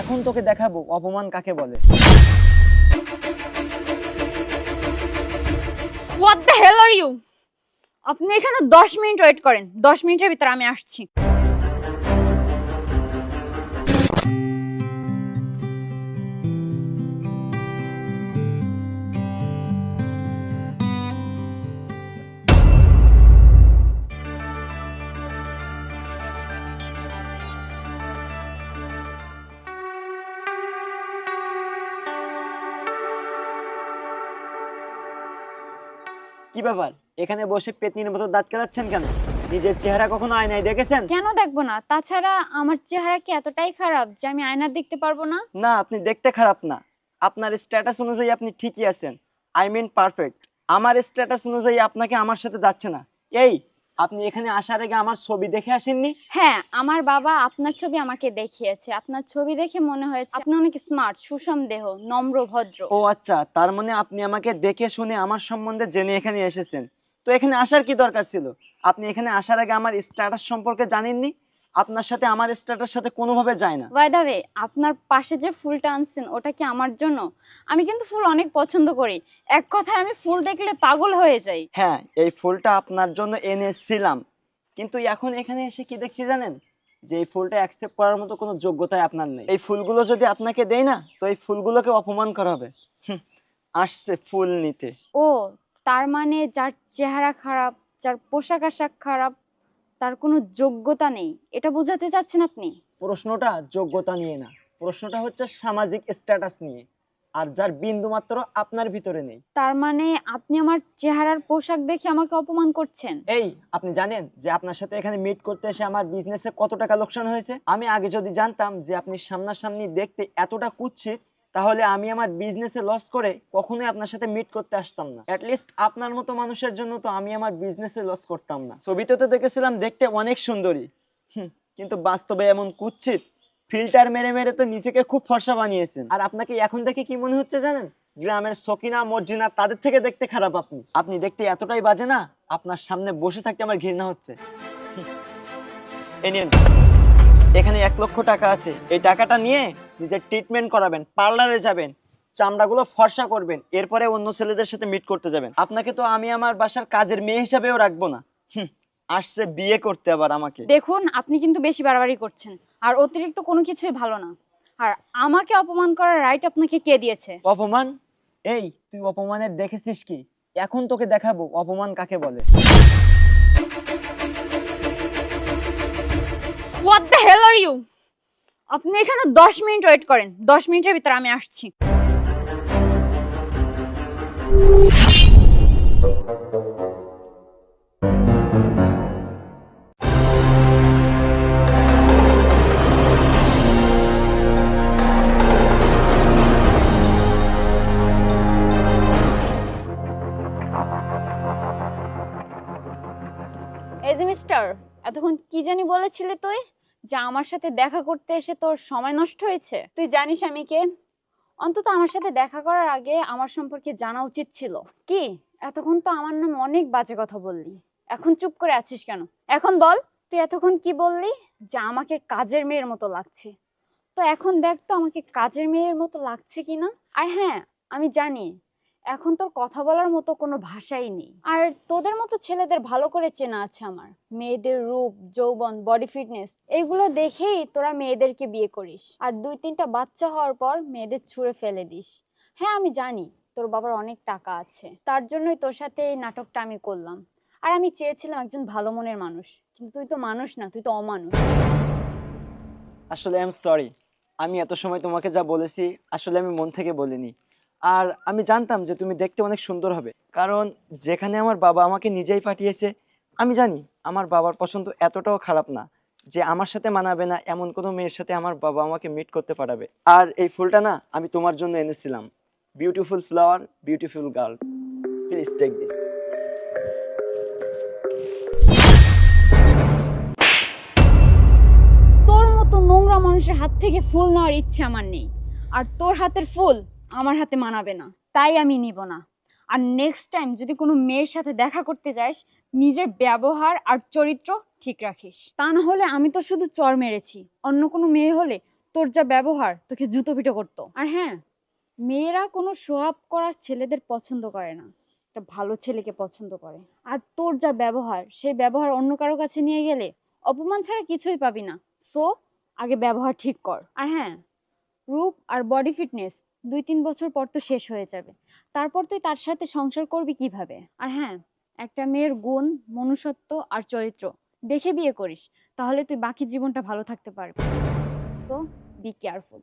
এখন তোকে দেখাবো, অপমান কাকে বলে? What the hell are you আপনি এখানে দশ মিনিট ওয়েট করেন, দশ মিনিটের ভিতরে আমি আসছি। কি ব্যাপার? এখানে বসে পেতনির মতো দাঁত কেলাচ্ছেন কেন? নিজের চেহারা কখনো আয়নায় দেখেছেন? কেন দেখব না? তাছাড়া আমার চেহারা কি এতটাই খারাপ যে আমি আয়না দেখতে পারব না? না আপনি দেখতে খারাপ না। আপনার স্ট্যাটাস অনুযায়ী আপনি ঠিকই আছেন। আই মিন পারফেক্ট আমার স্ট্যাটাস অনুযায়ী আপনাকে আমার সাথে যাচ্ছে না। এই আপনি এখানে আসার আগে আমার ছবি দেখে আসেননি? হ্যাঁ আমার বাবা আপনার ছবি আমাকে দেখিয়েছে। আপনার ছবি দেখে মনে হয়েছে আপনি অনেক স্মার্ট সুষম দেহ নম্র ভদ্র। ও আচ্ছা তার মানে আপনি আমাকে দেখে শুনে আমার সম্বন্ধে জেনে এখানে এসেছেন। তো এখানে আসার কি দরকার ছিল? আপনি এখানে আসার আগে আমার স্ট্যাটাস সম্পর্কে জানেননি? আপনার সাথে আমার স্ট্যাটাস সাথে কোনোভাবে যায় না। বাই দা ওয়ে আপনার পাশে যে ফুলটা আনছেন ওটা কি আমার জন্য? আমি কিন্তু ফুল অনেক পছন্দ করি। এক কথায় আমি ফুল দেখলে পাগল হয়ে যাই। হ্যাঁ এই ফুলটা আপনার জন্য এনেছিলাম। কিন্তু এখন এখানে এসে কি দেখছি জানেন? যে এই ফুলটা অ্যাকসেপ্ট করার মতো কোনো যোগ্যতাই আপনার নেই। এই ফুলগুলো যদি আপনাকে দেই না তো এই ফুলগুলোকে অপমান করা হবে। আসছে ফুল নিতে। ও তার মানে যার চেহারা খারাপ যার পোশাক আশাক খারাপ তার কোনো যোগ্যতা নেই। এটা বোঝাতে চাচ্ছেন আপনি? প্রশ্নটা যোগ্যতা নিয়ে না। প্রশ্নটা হচ্ছে সামাজিক স্ট্যাটাস নিয়ে। আর যার বিন্দু মাত্র আপনার ভিতরে নেই। তার মানে আপনি আমার চেহারার পোশাক দেখে আমাকে অপমান করছেন? এই আপনি জানেন যে আপনার সাথে এখানে মিট করতে এসে আমার বিজনেসে কত টাকা লোকসান হয়েছে? আমি আগে যদি জানতাম যে আপনি সামনাসামনি দেখতে এতটা কুৎসিত তাহলে আমি আমার বিজনেসে লস করে কখনোই আপনার সাথে মিট করতে আসতাম না। লিস্ট আপনার মতো মানুষের জন্য তো আমি আমার বিজনেসে লস করতাম না। ছবিতে তো দেখেছিলাম দেখতে অনেক সুন্দরী। কিন্তু বাস্তবে এমন কুচ্ছিত ফিল্টার মেরে মেরে তো নিজেকে খুব ফর্সা বানিয়েছেন। আর আপনাকে এখন দেখে কি মনে হচ্ছে জানেন? গ্রামের সকিনা, মর্জিনা, তাদের থেকে দেখতে খারাপ আপনি। আপনি দেখতে এতটাই বাজে না, আপনার সামনে বসে থাকতে আমার ঘৃণা হচ্ছে। নিন এখানে এক লক্ষ টাকা আছে। এই টাকাটা নিয়ে নিজের ট্রিটমেন্ট করাবেন পার্লারে যাবেন চামড়াগুলো ফর্সা করবেন এরপরে অন্য ছেলেদের সাথে মিট করতে যাবেন। আপনাকে তো আমি আমার বাসার কাজের মেয়ে হিসাবেও রাখব না। আসছে বিয়ে করতে আবার আমাকে। দেখুন আপনি কিন্তু বেশি বাড়াবাড়ি করছেন আর অতিরিক্ত কোনো কিছুই ভালো না। আর আমাকে অপমান করার রাইট আপনাকে কে দিয়েছে? অপমান? এই তুই অপমানের দেখেছিস কি? এখন তোকে দেখাবো অপমান কাকে বলে। What the hell are you আপনি এখানে দশ মিনিট ওয়েট করেন। দশ মিনিটের ভিতরে আমি আসছি। এই যে মিস্টার এতক্ষণ কি জানি বলেছিলে তুই? যে আমার সাথে দেখা করতে এসে তোর সময় নষ্ট হয়েছে? তুই জানিস আমি কে? অন্তত আমার সাথে দেখা করার আগে আমার সম্পর্কে জানা উচিত ছিল। কি? এতক্ষণ তো আমার নামে অনেক বাজে কথা বললি। এখন চুপ করে আছিস কেন? এখন বল, তুই এতক্ষণ কি বললি? যে আমাকে কাজের মেয়ের মতো লাগছে। তো এখন দেখ তো আমাকে কাজের মেয়ের মতো লাগছে কিনা। আর হ্যাঁ আমি জানি এখন তোর কথা বলার মতো কোনো ভাষাই নেই। আর তোদের মতো ছেলেদের ভালো করে চেনা আছে আমার। মেয়েদের রূপ, যৌবন বডি ফিটনেস এগুলো দেখেই তোরা মেয়েদেরকে বিয়ে করিস। আর দুই তিনটা বাচ্চা হওয়ার পর মেয়েদের ছুঁড়ে ফেলে দিস। হ্যাঁ আমি জানি তোর বাবার অনেক টাকা আছে। তার জন্যই তোর সাথে এই নাটকটা আমি করলাম। আর আমি চেয়েছিলাম একজন ভালো মনের মানুষ। কিন্তু তুই তো মানুষ না, তুই তো অমানুষ। আসলে আই এম সরি আমি এত সময় তোমাকে যা বলেছি, আসলে আমি মন থেকে বলিনি। আর আমি জানতাম যে তুমি দেখতে অনেক সুন্দর হবে। কারণ যেখানে আমার বাবা আমাকে নিজেই পাঠিয়েছে, আমি জানি আমার বাবার পছন্দ এতটাও খারাপ না যে আমার সাথে মানাবে না এমন কোনো মেয়ের সাথে আমার বাবা আমাকে মিট করতে পারাবে আর এই ফুলটা না আমি তোমার জন্য এনেছিলাম। Beautiful flower beautiful girl please take this তোর মতো নোংরা মানুষের হাত থেকে ফুল নেওয়ার ইচ্ছে আমার নেই। আর তোর হাতের ফুল আমার হাতে মানাবে না, তাই আমি নিব না। আর নেক্সট টাইম যদি কোনো মেয়ের সাথে দেখা করতে যাস, নিজের ব্যবহার আর চরিত্র ঠিক রাখিস। তা না হলে আমি তো শুধু চর মেরেছি, অন্য কোনো মেয়ে হলে তোর যা ব্যবহার, তোকে জুতো পিটো করতো। আর হ্যাঁ মেয়েরা কোনো শো আপ করার ছেলেদের পছন্দ করে না, একটা ভালো ছেলেকে পছন্দ করে। আর তোর যা ব্যবহার, সেই ব্যবহার অন্য কারও কাছে নিয়ে গেলে অপমান ছাড়া কিছুই পাবি না। সো আগে ব্যবহার ঠিক কর। আর হ্যাঁ রূপ আর বডি ফিটনেস দুই তিন বছর পর তো শেষ হয়ে যাবে। তারপর তুই তার সাথে সংসার করবি কীভাবে? আর হ্যাঁ একটা মেয়ের গুণ, মনুষ্যত্ব আর চরিত্র দেখে বিয়ে করিস, তাহলে তুই বাকি জীবনটা ভালো থাকতে পারবি। So be careful